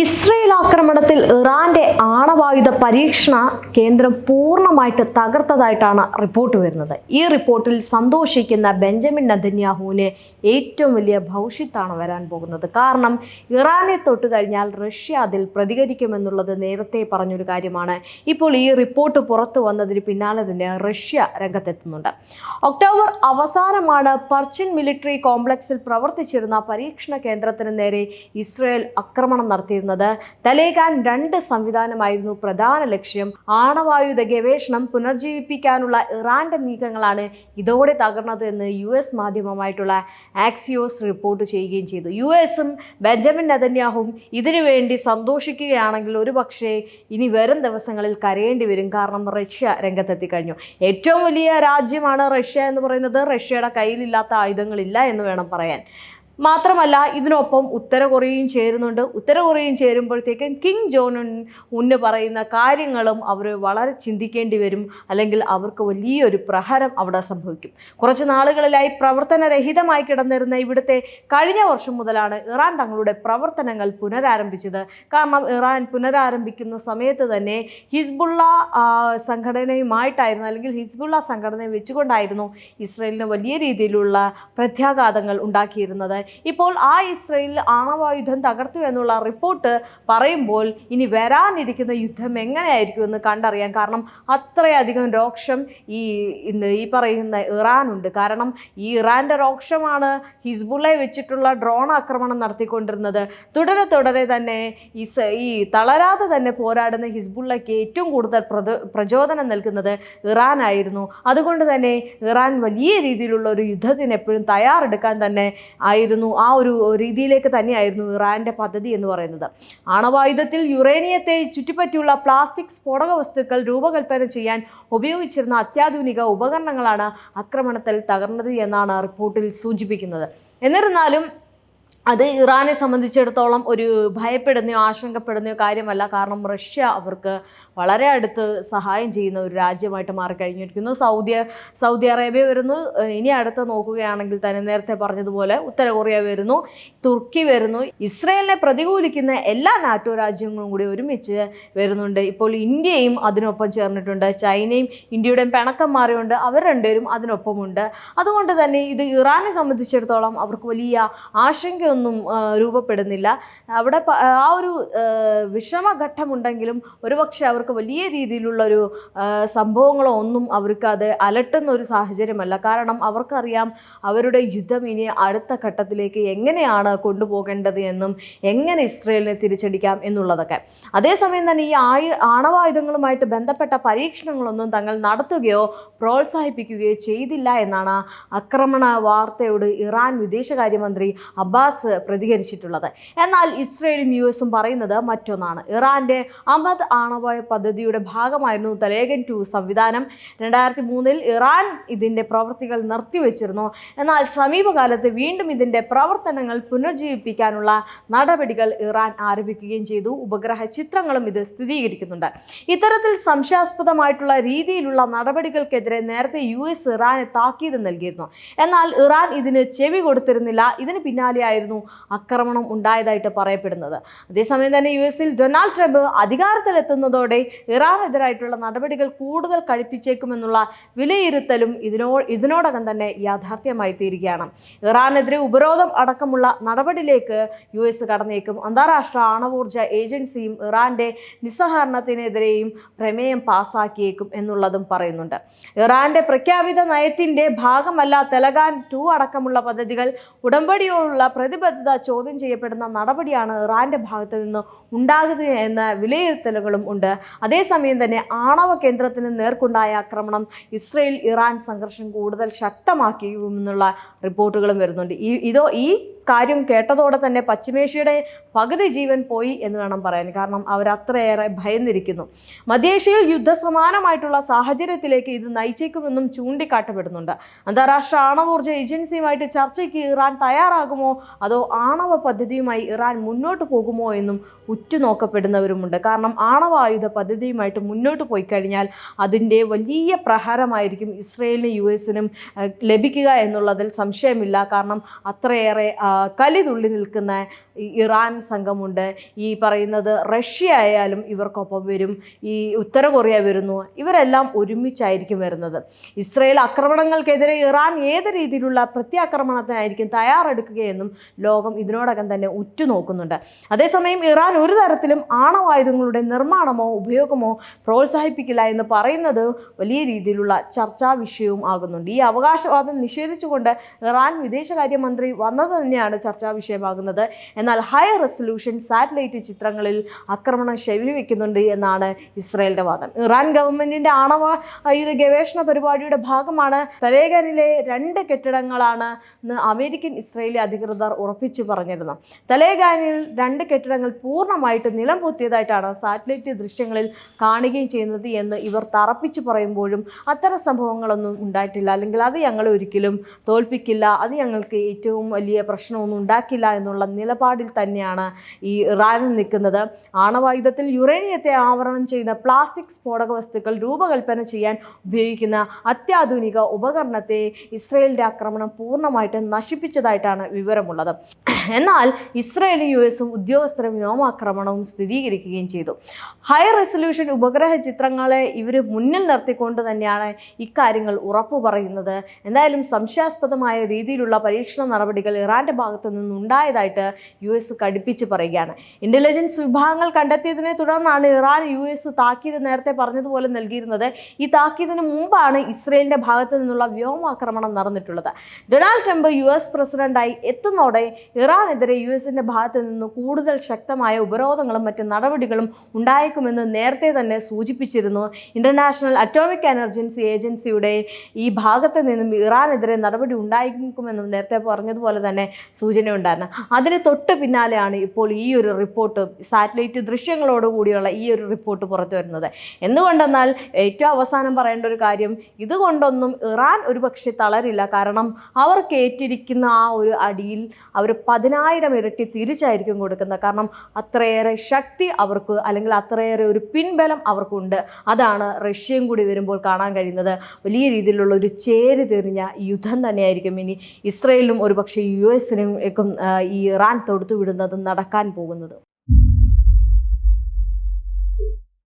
Israel ആക്രമണത്തിൽ ഇറാന്റെ ആണവായുധ പരീക്ഷണ കേന്ദ്രം പൂർണമായിട്ട് തകർത്തതായിട്ടാണ് റിപ്പോർട്ട് വരുന്നത്. ഈ റിപ്പോർട്ടിൽ സന്തോഷിക്കുന്ന ബെഞ്ചമിൻ നദന്യാഹുവിന് ഏറ്റവും വലിയ ഭവിഷ്യത്താണ് വരാൻ പോകുന്നത്. കാരണം ഇറാനെ തൊട്ട് കഴിഞ്ഞാൽ റഷ്യ അതിൽ പ്രതികരിക്കുമെന്നുള്ളത് നേരത്തെ പറഞ്ഞൊരു കാര്യമാണ്. ഇപ്പോൾ ഈ റിപ്പോർട്ട് പുറത്തു വന്നതിന് പിന്നാലെ തന്നെ റഷ്യ രംഗത്തെത്തുന്നുണ്ട്. ഒക്ടോബർ അവസാനമാണ് പർച്ചിൻ മിലിറ്ററി കോംപ്ലക്സിൽ പ്രവർത്തിച്ചിരുന്ന പരീക്ഷണ കേന്ദ്രത്തിന് നേരെ ഇസ്രയേൽ ആക്രമണം നടത്തിയിരുന്നത്. തലേഖാൻ രണ്ട് സംവിധാനമായിരുന്നു പ്രധാന ലക്ഷ്യം. ആണവായുധ ഗവേഷണം പുനർജീവിപ്പിക്കാനുള്ള ഇറാന്റെ നീക്കങ്ങളാണ് ഇതോടെ തകർന്നത് എന്ന് യു എസ് മാധ്യമമായിട്ടുള്ള ആക്സിയോസ് റിപ്പോർട്ട് ചെയ്യുകയും ചെയ്തു. യു എസും ബെഞ്ചമിൻ നെതന്യാഹും ഇതിനുവേണ്ടി സന്തോഷിക്കുകയാണെങ്കിൽ ഒരുപക്ഷേ ഇനി വരും ദിവസങ്ങളിൽ കരയേണ്ടി വരും. കാരണം റഷ്യ രംഗത്തെത്തി കഴിഞ്ഞു ഏറ്റവും വലിയ രാജ്യമാണ് റഷ്യ എന്ന് പറയുന്നത്. റഷ്യയുടെ കയ്യിലില്ലാത്ത ആയുധങ്ങളില്ല എന്ന് വേണം പറയാൻ. മാത്രമല്ല ഇതിനൊപ്പം ഉത്തര കൊറിയയും ചേരുന്നുണ്ട്. ഉത്തര കൊറിയയും ചേരുമ്പോഴത്തേക്കും കിങ് ജോൺ ഉന്ന് പറയുന്ന കാര്യങ്ങളും അവർ വളരെ ചിന്തിക്കേണ്ടി വരും. അല്ലെങ്കിൽ അവർക്ക് വലിയൊരു പ്രഹരം അവിടെ സംഭവിക്കും. കുറച്ച് നാളുകളിലായി പ്രവർത്തനരഹിതമായി കിടന്നിരുന്ന ഇവിടുത്തെ കഴിഞ്ഞ വർഷം മുതലാണ് ഇറാൻ തങ്ങളുടെ പ്രവർത്തനങ്ങൾ പുനരാരംഭിച്ചത്. കാരണം ഇറാൻ പുനരാരംഭിക്കുന്ന സമയത്ത് തന്നെ ഹിസ്ബുള്ള സംഘടനയുമായിട്ടായിരുന്നു അല്ലെങ്കിൽ ഹിസ്ബുള്ള സംഘടനയെ വെച്ചുകൊണ്ടായിരുന്നു ഇസ്രയേലിന് വലിയ രീതിയിലുള്ള പ്രത്യാഘാതങ്ങൾ ഉണ്ടാക്കിയിരുന്നത്. ഇപ്പോൾ ആ ഇസ്രയേലിൽ ആണവായുധം തകർത്തു എന്നുള്ള റിപ്പോർട്ട് പറയുമ്പോൾ ഇനി വരാനിരിക്കുന്ന യുദ്ധം എങ്ങനെയായിരിക്കും എന്ന് കണ്ടറിയാം കാരണം അത്രയധികം രോക്ഷം ഈ ഇന്ന് ഈ പറയുന്ന ഇറാനുണ്ട്. കാരണം ഈ ഇറാന്റെ രോക്ഷമാണ് ഹിസ്ബുള്ളയെ വെച്ചിട്ടുള്ള ഡ്രോൺ ആക്രമണം നടത്തിക്കൊണ്ടിരുന്നത്. തുടരെ തുടരെ തന്നെ ഈ തളരാതെ തന്നെ പോരാടുന്ന ഹിസ്ബുള്ളയ്ക്ക് ഏറ്റവും കൂടുതൽ പ്രചോ പ്രചോദനം നൽകുന്നത് ഇറാനായിരുന്നു. അതുകൊണ്ട് തന്നെ ഇറാൻ വലിയ രീതിയിലുള്ള ഒരു യുദ്ധത്തിന് എപ്പോഴും തയ്യാറെടുക്കാൻ തന്നെ ആയിരുന്നു ആ ഒരു രീതിയിലേക്ക് തന്നെയായിരുന്നു ഇറാന്റെ പദ്ധതി എന്ന് പറയുന്നത്. ആണവായുധത്തിൽ യുറേനിയത്തെ ചുറ്റിപ്പറ്റിയുള്ള പ്ലാസ്റ്റിക് സ്ഫോടക വസ്തുക്കൾ രൂപകൽപ്പന ചെയ്യാൻ ഉപയോഗിച്ചിരുന്ന അത്യാധുനിക ഉപകരണങ്ങളാണ് ആക്രമണത്തിൽ തകർന്നത് എന്നാണ് റിപ്പോർട്ടിൽ സൂചിപ്പിക്കുന്നത്. എന്നിരുന്നാലും അത് ഇറാനെ സംബന്ധിച്ചിടത്തോളം ഒരു ഭയപ്പെടുന്നയോ ആശങ്കപ്പെടുന്നയോ കാര്യമല്ല. കാരണം റഷ്യ അവർക്ക് വളരെ അടുത്ത് സഹായം ചെയ്യുന്ന ഒരു രാജ്യമായിട്ട് മാറിക്കഴിഞ്ഞിരിക്കുന്നു. സൗദി സൗദി അറേബ്യ വരുന്നു. ഇനി അടുത്ത് നോക്കുകയാണെങ്കിൽ തന്നെ നേരത്തെ പറഞ്ഞതുപോലെ ഉത്തര കൊറിയ വരുന്നു തുർക്കി വരുന്നു. ഇസ്രയേലിനെ പ്രതികൂലിക്കുന്ന എല്ലാ നാറ്റോ രാജ്യങ്ങളും കൂടി ഒരുമിച്ച് വരുന്നുണ്ട്. ഇപ്പോൾ ഇന്ത്യയും അതിനൊപ്പം ചേർന്നിട്ടുണ്ട്. ചൈനയും ഇന്ത്യയുടെയും പിണക്കം മാറിയുണ്ട് അവർ രണ്ടുപേരും അതിനൊപ്പമുണ്ട്. അതുകൊണ്ട് തന്നെ ഇത് ഇറാനെ സംബന്ധിച്ചിടത്തോളം അവർക്ക് വലിയ ആശങ്കയൊന്നും രൂപപ്പെടുന്നില്ല. അവിടെ ആ ഒരു വിഷമഘട്ടമുണ്ടെങ്കിലും ഒരുപക്ഷെ അവർക്ക് വലിയ രീതിയിലുള്ളൊരു സംഭവങ്ങളോ ഒന്നും അവർക്ക് അത് അലട്ടുന്ന ഒരു സാഹചര്യമല്ല. കാരണം അവർക്കറിയാം അവരുടെ യുദ്ധം ഇനി അടുത്ത ഘട്ടത്തിലേക്ക് എങ്ങനെയാണ് കൊണ്ടുപോകേണ്ടത് എന്നും എങ്ങനെ ഇസ്രയേലിനെ തിരിച്ചടിക്കാം എന്നുള്ളതൊക്കെ. അതേസമയം തന്നെ ഈ ആയു ആണവായുധങ്ങളുമായിട്ട് ബന്ധപ്പെട്ട പരീക്ഷണങ്ങളൊന്നും തങ്ങൾ നടത്തുകയോ പ്രോത്സാഹിപ്പിക്കുകയോ ചെയ്തില്ല എന്നാണ് ആക്രമണ വാർത്തയോട് ഇറാൻ വിദേശകാര്യമന്ത്രി അബ്ബാസ് പ്രതികരിച്ചിട്ടുള്ളത്. എന്നാൽ ഇസ്രയേലും യു എസും പറയുന്നത് മറ്റൊന്നാണ്. ഇറാന്റെ അമദ് ആണവ പദ്ധതിയുടെ ഭാഗമായിരുന്നു തലേഗൻ ടു സംവിധാനം. രണ്ടായിരത്തി മൂന്നിൽ ഇറാൻ ഇതിന്റെ പ്രവൃത്തികൾ നിർത്തിവെച്ചിരുന്നു. എന്നാൽ സമീപകാലത്ത് വീണ്ടും ഇതിന്റെ പ്രവർത്തനങ്ങൾ പുനർജീവിപ്പിക്കാനുള്ള നടപടികൾ ഇറാൻ ആരംഭിക്കുകയും ചെയ്തു. ഉപഗ്രഹ ചിത്രങ്ങളും ഇത് സ്ഥിരീകരിക്കുന്നുണ്ട്. ഇത്തരത്തിൽ സംശയാസ്പദമായിട്ടുള്ള രീതിയിലുള്ള നടപടികൾക്കെതിരെ നേരത്തെ യു എസ് ഇറാന് താക്കീത് നൽകിയിരുന്നു. എന്നാൽ ഇറാൻ ഇതിന് ചെവി കൊടുത്തിരുന്നില്ല. ഇതിന് പിന്നാലെയായിരുന്നു ആക്രമണം ഉണ്ടായതായിട്ട് പറയപ്പെടുന്നത്. അതേസമയം തന്നെ യു എസിൽ ഡൊണാൾഡ് ട്രംപ് അധികാരത്തിലെത്തുന്നതോടെ ഇറാനെതിരായിട്ടുള്ള നടപടികൾ കൂടുതൽ കഴിപ്പിച്ചേക്കുമെന്നുള്ള വിലയിരുത്തലും ഇതിനോ ഇതിനോടകം തന്നെ യാഥാർത്ഥ്യമായി തീരുകയാണ്. ഇറാനെതിരെ ഉപരോധം അടക്കമുള്ള നടപടിയിലേക്ക് യു എസ് കടന്നേക്കും. അന്താരാഷ്ട്ര ആണവോർജ ഏജൻസിയും ഇറാന്റെ നിസ്സഹകരണത്തിനെതിരെയും പ്രമേയം പാസാക്കിയേക്കും എന്നുള്ളതും പറയുന്നുണ്ട്. ഇറാന്റെ പ്രഖ്യാപിത നയത്തിന്റെ ഭാഗമല്ല തെലഗാൻ ടു അടക്കമുള്ള പദ്ധതികൾ ഉടമ്പടിയോടുള്ള പ്രതിബദ്ധത ചോദ്യം ചെയ്യപ്പെടുന്ന നടപടിയാണ് ഇറാന്റെ ഭാഗത്ത് നിന്ന് ഉണ്ടാകുന്നത് എന്ന വിലയിരുത്തലുകളും ഉണ്ട്. അതേസമയം തന്നെ ആണവ കേന്ദ്രത്തിന് നേർക്കുണ്ടായ ആക്രമണം ഇസ്രയേൽ ഇറാൻ സംഘർഷം കൂടുതൽ ശക്തമാക്കിയുമെന്നുള്ള റിപ്പോർട്ടുകളും വരുന്നുണ്ട്. ഈ ഇതോ ഈ കാര്യം കേട്ടതോടെ തന്നെ പശ്ചിമേഷ്യയുടെ പകുതി ജീവൻ പോയി എന്ന് വേണം പറയാൻ. കാരണം അവരത്രയേറെ ഭയന്നിരിക്കുന്നു. മധ്യേഷ്യയിൽ യുദ്ധസമാനമായിട്ടുള്ള സാഹചര്യത്തിലേക്ക് ഇത് നയിച്ചേക്കുമെന്നും ചൂണ്ടിക്കാട്ടപ്പെടുന്നുണ്ട്. അന്താരാഷ്ട്ര ആണവോർജ ഏജൻസിയുമായിട്ട് ചർച്ചയ്ക്ക് ഇറാൻ തയ്യാറാകുമോ? അതോ ആണവ പദ്ധതിയുമായി ഇറാൻ മുന്നോട്ട് പോകുമോ എന്നും ഉറ്റുനോക്കപ്പെടുന്നവരുമുണ്ട്. കാരണം ആണവായുധ പദ്ധതിയുമായിട്ട് മുന്നോട്ട് പോയി കഴിഞ്ഞാൽ അതിന്റെ വലിയ പ്രഹാരമായിരിക്കും ഇസ്രയേലിനും യു എസിനും ലഭിക്കുക എന്നുള്ളതിൽ സംശയമില്ല. കാരണം അത്രയേറെ കലി തുള്ളി നിൽക്കുന്ന ഇറാൻ സംഘമുണ്ട്. ഈ പറയുന്നത് റഷ്യ ആയാലും ഇവർക്കൊപ്പം വരും. ഈ ഉത്തര കൊറിയ വരുന്നു. ഇവരെല്ലാം ഒരുമിച്ചായിരിക്കും വരുന്നത്. ഇസ്രയേൽ ആക്രമണങ്ങൾക്കെതിരെ ഇറാൻ ഏത് രീതിയിലുള്ള പ്രത്യാക്രമണത്തിനായിരിക്കും തയ്യാറെടുക്കുകയെന്നും ലോകം ഇതിനോടകം തന്നെ ഉറ്റുനോക്കുന്നുണ്ട്. അതേസമയം ഇറാൻ ഒരു തരത്തിലും ആണവായുധങ്ങളുടെ നിർമ്മാണമോ ഉപയോഗമോ പ്രോത്സാഹിപ്പിക്കില്ല എന്ന് പറയുന്നത് വലിയ രീതിയിലുള്ള ചർച്ചാ വിഷയവും ആകുന്നുണ്ട്. ഈ അവകാശവാദം നിഷേധിച്ചുകൊണ്ട് ഇറാൻ വിദേശകാര്യമന്ത്രി വന്നത് തന്നെയാണ്. ചർച്ചാ വിഷയമാകുന്നത്. എന്നാൽ ഹൈ റെസൊല്യൂഷൻ സാറ്റലൈറ്റ് ചിത്രങ്ങളിൽ ആക്രമണം ശരിവെക്കുന്നുണ്ട് എന്നാണ് ഇസ്രായേലിന്റെ വാദം. ഇറാൻ ഗവൺമെന്റിന്റെ ആണവ ഇത് ഗവേഷണ പരിപാടിയുടെ ഭാഗമാണ്. തലേഖനിലെ രണ്ട് കെട്ടിടങ്ങളാണ് അമേരിക്കൻ ഇസ്രയേലി അധികൃതർ ഉറപ്പിച്ചു പറഞ്ഞിരുന്നത്. തലേഖാനിൽ രണ്ട് കെട്ടിടങ്ങൾ പൂർണമായിട്ട് നിലം പൊത്തിയതായിട്ടാണ് സാറ്റലൈറ്റ് ദൃശ്യങ്ങളിൽ കാണുകയും ചെയ്യുന്നത് എന്ന് ഇവർ തറപ്പിച്ചു പറയുമ്പോഴും അത്തരം സംഭവങ്ങളൊന്നും ഉണ്ടായിട്ടില്ല. അല്ലെങ്കിൽ അത് ഞങ്ങൾ ഒരിക്കലും തോൽപ്പിക്കില്ല. അത് ഞങ്ങൾക്ക് ഏറ്റവും വലിയ പ്രശ്നമൊന്നും ഉണ്ടാക്കില്ല എന്നുള്ള നിലപാടിൽ തന്നെയാണ് ഈ ഇറാൻ നിൽക്കുന്നത്. ആണവായുധത്തിൽ യുറേനിയത്തെ ആവരണം ചെയ്യുന്ന പ്ലാസ്റ്റിക് സ്ഫോടക വസ്തുക്കൾ രൂപകൽപ്പന ചെയ്യാൻ ഉപയോഗിക്കുന്ന അത്യാധുനിക ഉപകരണത്തെ ഇസ്രയേലിന്റെ ആക്രമണം പൂർണമായിട്ട് നശിപ്പിച്ചതായിട്ടാണ് വിവരമുള്ളത്. എന്നാൽ ഇസ്രയേലും യു എസും ഉദ്യോഗസ്ഥരും വ്യോമാക്രമണവും സ്ഥിരീകരിക്കുകയും ചെയ്തു. ഹൈ റെസൊല്യൂഷൻ ഉപഗ്രഹ ചിത്രങ്ങളെ ഇവർ മുന്നിൽ നിർത്തിക്കൊണ്ട് തന്നെയാണ് ഇക്കാര്യങ്ങൾ ഉറപ്പു പറയുന്നത് എന്തായാലും സംശയാസ്പദമായ രീതിയിലുള്ള പരീക്ഷണ നടപടികൾ ഇറാന്റെ ഭാഗത്തു നിന്നുണ്ടായതായിട്ട് യു എസ് കടുപ്പിച്ച് പറയുകയാണ്. ഇന്റലിജൻസ് വിഭാഗങ്ങൾ കണ്ടെത്തിയതിനെ തുടർന്നാണ് ഇറാൻ യു എസ് താക്കീത് നേരത്തെ പറഞ്ഞതുപോലെ നൽകിയിരുന്നത്. ഈ താക്കീതിന് മുമ്പാണ് ഇസ്രയേലിന്റെ ഭാഗത്തു നിന്നുള്ള വ്യോമാക്രമണം നടന്നിട്ടുള്ളത്. ഡൊണാൾഡ് ട്രംപ് യു എസ് പ്രസിഡന്റായി എത്തുന്നതോടെ ഇറാനെതിരെ യു എസിന്റെ ഭാഗത്ത് നിന്ന് കൂടുതൽ ശക്തമായ ഉപരോധങ്ങളും മറ്റ് നടപടികളും ഉണ്ടായേക്കുമെന്ന് നേരത്തെ തന്നെ സൂചിപ്പിച്ചിരുന്നു. ഇന്റർനാഷണൽ അറ്റോമിക് എനർജൻസി ഏജൻസിയുടെ ഈ ഭാഗത്ത് നിന്നും ഇറാനെതിരെ നടപടി ഉണ്ടായിരിക്കുമെന്നും നേരത്തെ പറഞ്ഞതുപോലെ തന്നെ സൂചനയുണ്ടായിരുന്നു അതിന് തൊട്ട് പിന്നാലെയാണ് ഇപ്പോൾ ഈ ഒരു റിപ്പോർട്ട് സാറ്റലൈറ്റ് ദൃശ്യങ്ങളോട് കൂടിയുള്ള ഈ ഒരു റിപ്പോർട്ട് പുറത്തു വരുന്നത്. എന്തുകൊണ്ടെന്നാൽ ഏറ്റവും അവസാനം പറയേണ്ട ഒരു കാര്യം ഇതുകൊണ്ടൊന്നും ഇറാൻ ഒരു പക്ഷേ തളരില്ല. കാരണം അവർക്ക് ഏറ്റിരിക്കുന്ന ആ ഒരു അടിയിൽ അവർ പതിനായിരം ഇരട്ടി തിരിച്ചായിരിക്കും കൊടുക്കുന്നത്. കാരണം അത്രയേറെ ശക്തി അവർക്ക് അല്ലെങ്കിൽ അത്രയേറെ ഒരു പിൻബലം അവർക്കുണ്ട്. അതാണ് റഷ്യയും കൂടി വരുമ്പോൾ കാണാൻ കഴിയുന്നത്. വലിയ രീതിയിലുള്ള ഒരു ചേരി തെറിഞ്ഞ യുദ്ധം തന്നെയായിരിക്കും ഇനി ഇസ്രയേലിനും ഒരുപക്ഷെ യു എസിനും ഒക്കെ ഈ ഇറാൻ തൊടുത്തു വിടുന്നതും നടക്കാൻ പോകുന്നത്.